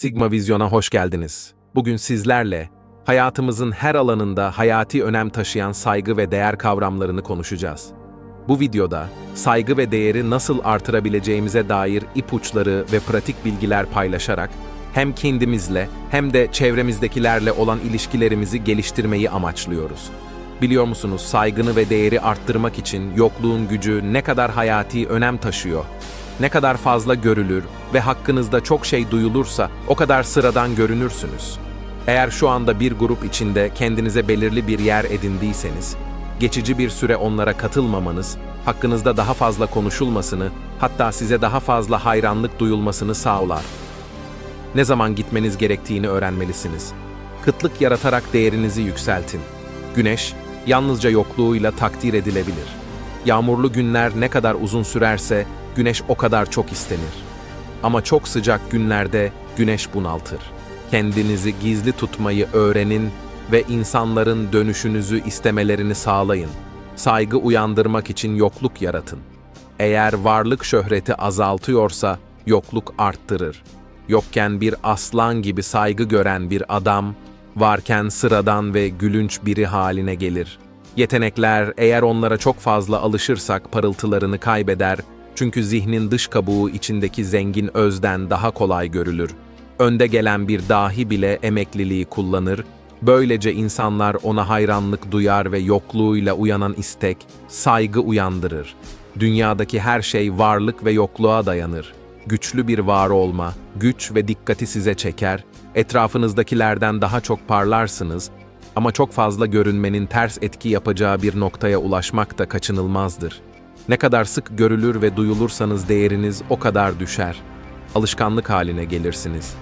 Sigma Vizyon'a hoş geldiniz. Bugün sizlerle hayatımızın her alanında hayati önem taşıyan saygı ve değer kavramlarını konuşacağız. Bu videoda saygı ve değeri nasıl artırabileceğimize dair ipuçları ve pratik bilgiler paylaşarak hem kendimizle hem de çevremizdekilerle olan ilişkilerimizi geliştirmeyi amaçlıyoruz. Biliyor musunuz saygını ve değeri arttırmak için yokluğun gücü ne kadar hayati önem taşıyor? Ne kadar fazla görülür ve hakkınızda çok şey duyulursa o kadar sıradan görünürsünüz. Eğer şu anda bir grup içinde kendinize belirli bir yer edindiyseniz, geçici bir süre onlara katılmamanız, hakkınızda daha fazla konuşulmasını, hatta size daha fazla hayranlık duyulmasını sağlar. Ne zaman gitmeniz gerektiğini öğrenmelisiniz. Kıtlık yaratarak değerinizi yükseltin. Güneş, yalnızca yokluğuyla takdir edilebilir. Yağmurlu günler ne kadar uzun sürerse, güneş o kadar çok istenir. Ama çok sıcak günlerde güneş bunaltır. Kendinizi gizli tutmayı öğrenin ve insanların dönüşünüzü istemelerini sağlayın. Saygı uyandırmak için yokluk yaratın. Eğer varlık şöhreti azaltıyorsa yokluk arttırır. Yokken bir aslan gibi saygı gören bir adam, varken sıradan ve gülünç biri haline gelir. Yetenekler eğer onlara çok fazla alışırsak parıltılarını kaybeder çünkü zihnin dış kabuğu içindeki zengin özden daha kolay görülür. Önde gelen bir dahi bile emekliliği kullanır, böylece insanlar ona hayranlık duyar ve yokluğuyla uyanan istek, saygı uyandırır. Dünyadaki her şey varlık ve yokluğa dayanır. Güçlü bir var olma, güç ve dikkati size çeker, etrafınızdakilerden daha çok parlarsınız ama çok fazla görünmenin ters etki yapacağı bir noktaya ulaşmak da kaçınılmazdır. Ne kadar sık görülür ve duyulursanız değeriniz o kadar düşer. Alışkanlık haline gelirsiniz.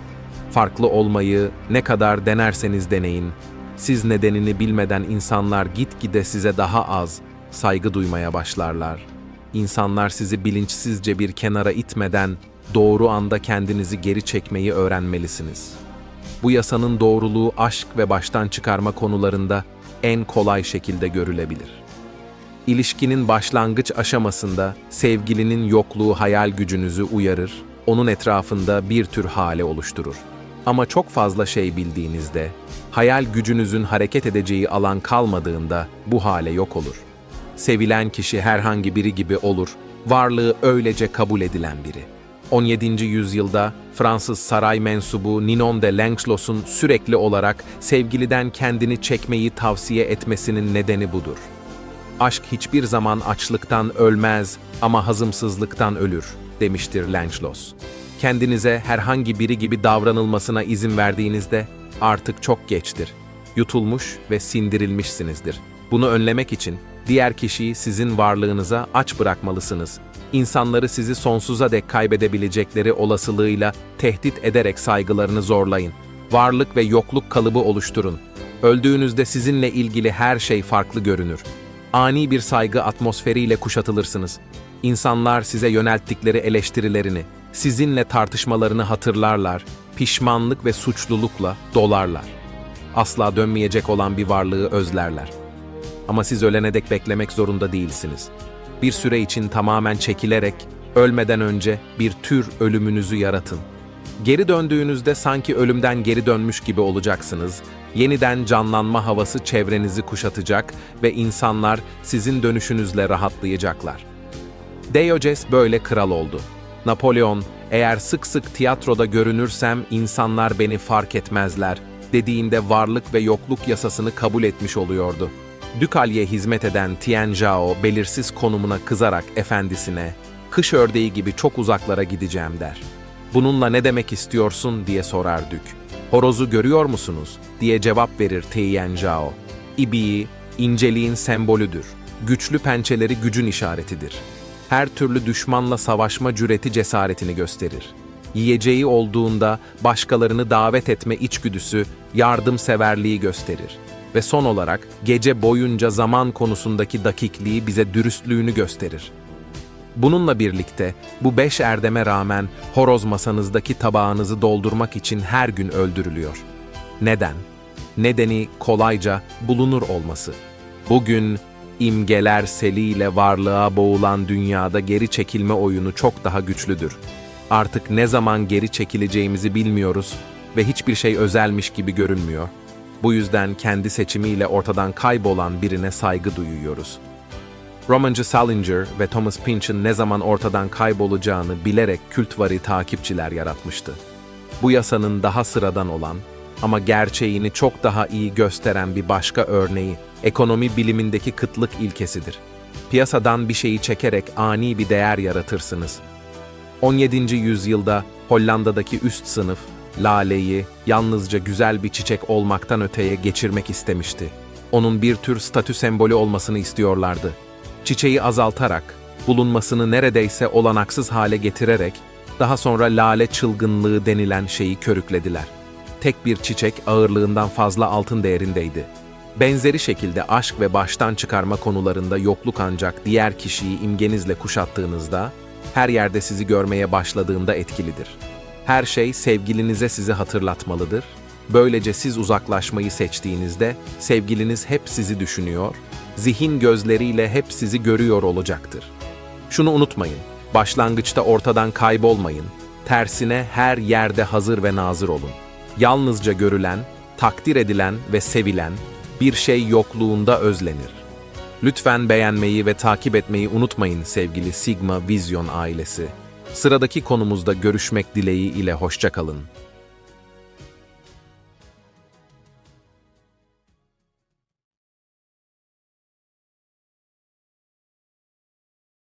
Farklı olmayı ne kadar denerseniz deneyin, siz nedenini bilmeden insanlar gitgide size daha az saygı duymaya başlarlar. İnsanlar sizi bilinçsizce bir kenara itmeden doğru anda kendinizi geri çekmeyi öğrenmelisiniz. Bu yasanın doğruluğu aşk ve baştan çıkarma konularında en kolay şekilde görülebilir. İlişkinin başlangıç aşamasında sevgilinin yokluğu hayal gücünüzü uyarır, onun etrafında bir tür hale oluşturur. Ama çok fazla şey bildiğinizde, hayal gücünüzün hareket edeceği alan kalmadığında bu hale yok olur. Sevilen kişi herhangi biri gibi olur, varlığı öylece kabul edilen biri. 17. yüzyılda Fransız saray mensubu Ninon de Lancelos'un sürekli olarak sevgiliden kendini çekmeyi tavsiye etmesinin nedeni budur. Aşk hiçbir zaman açlıktan ölmez ama hazımsızlıktan ölür, demiştir Langelos. Kendinize herhangi biri gibi davranılmasına izin verdiğinizde artık çok geçtir. Yutulmuş ve sindirilmişsinizdir. Bunu önlemek için diğer kişiyi sizin varlığınıza aç bırakmalısınız. İnsanları sizi sonsuza dek kaybedebilecekleri olasılığıyla tehdit ederek saygılarını zorlayın. Varlık ve yokluk kalıbı oluşturun. Öldüğünüzde sizinle ilgili her şey farklı görünür ani bir saygı atmosferiyle kuşatılırsınız. İnsanlar size yönelttikleri eleştirilerini, sizinle tartışmalarını hatırlarlar, pişmanlık ve suçlulukla dolarlar. Asla dönmeyecek olan bir varlığı özlerler. Ama siz ölene dek beklemek zorunda değilsiniz. Bir süre için tamamen çekilerek, ölmeden önce bir tür ölümünüzü yaratın. Geri döndüğünüzde sanki ölümden geri dönmüş gibi olacaksınız. Yeniden canlanma havası çevrenizi kuşatacak ve insanlar sizin dönüşünüzle rahatlayacaklar. Diogenes böyle kral oldu. Napolyon, eğer sık sık tiyatroda görünürsem insanlar beni fark etmezler dediğinde varlık ve yokluk yasasını kabul etmiş oluyordu. Dükalye hizmet eden Tien Zhao belirsiz konumuna kızarak efendisine, kış ördeği gibi çok uzaklara gideceğim der. Bununla ne demek istiyorsun diye sorar Dük. Horozu görüyor musunuz diye cevap verir Tien Zhao. İbiyi, inceliğin sembolüdür. Güçlü pençeleri gücün işaretidir. Her türlü düşmanla savaşma cüreti cesaretini gösterir. Yiyeceği olduğunda başkalarını davet etme içgüdüsü, yardımseverliği gösterir. Ve son olarak gece boyunca zaman konusundaki dakikliği bize dürüstlüğünü gösterir. Bununla birlikte bu beş erdeme rağmen horoz masanızdaki tabağınızı doldurmak için her gün öldürülüyor. Neden? Nedeni kolayca bulunur olması. Bugün imgeler seliyle varlığa boğulan dünyada geri çekilme oyunu çok daha güçlüdür. Artık ne zaman geri çekileceğimizi bilmiyoruz ve hiçbir şey özelmiş gibi görünmüyor. Bu yüzden kendi seçimiyle ortadan kaybolan birine saygı duyuyoruz. Romancı Salinger ve Thomas Pynch'in ne zaman ortadan kaybolacağını bilerek kültvari takipçiler yaratmıştı. Bu yasanın daha sıradan olan ama gerçeğini çok daha iyi gösteren bir başka örneği ekonomi bilimindeki kıtlık ilkesidir. Piyasadan bir şeyi çekerek ani bir değer yaratırsınız. 17. yüzyılda Hollanda'daki üst sınıf, laleyi yalnızca güzel bir çiçek olmaktan öteye geçirmek istemişti. Onun bir tür statü sembolü olmasını istiyorlardı. Çiçeği azaltarak, bulunmasını neredeyse olanaksız hale getirerek, daha sonra lale çılgınlığı denilen şeyi körüklediler. Tek bir çiçek ağırlığından fazla altın değerindeydi. Benzeri şekilde aşk ve baştan çıkarma konularında yokluk ancak diğer kişiyi imgenizle kuşattığınızda, her yerde sizi görmeye başladığında etkilidir. Her şey sevgilinize sizi hatırlatmalıdır. Böylece siz uzaklaşmayı seçtiğinizde sevgiliniz hep sizi düşünüyor, zihin gözleriyle hep sizi görüyor olacaktır. Şunu unutmayın, başlangıçta ortadan kaybolmayın, tersine her yerde hazır ve nazır olun. Yalnızca görülen, takdir edilen ve sevilen bir şey yokluğunda özlenir. Lütfen beğenmeyi ve takip etmeyi unutmayın sevgili Sigma Vizyon ailesi. Sıradaki konumuzda görüşmek dileği ile hoşçakalın.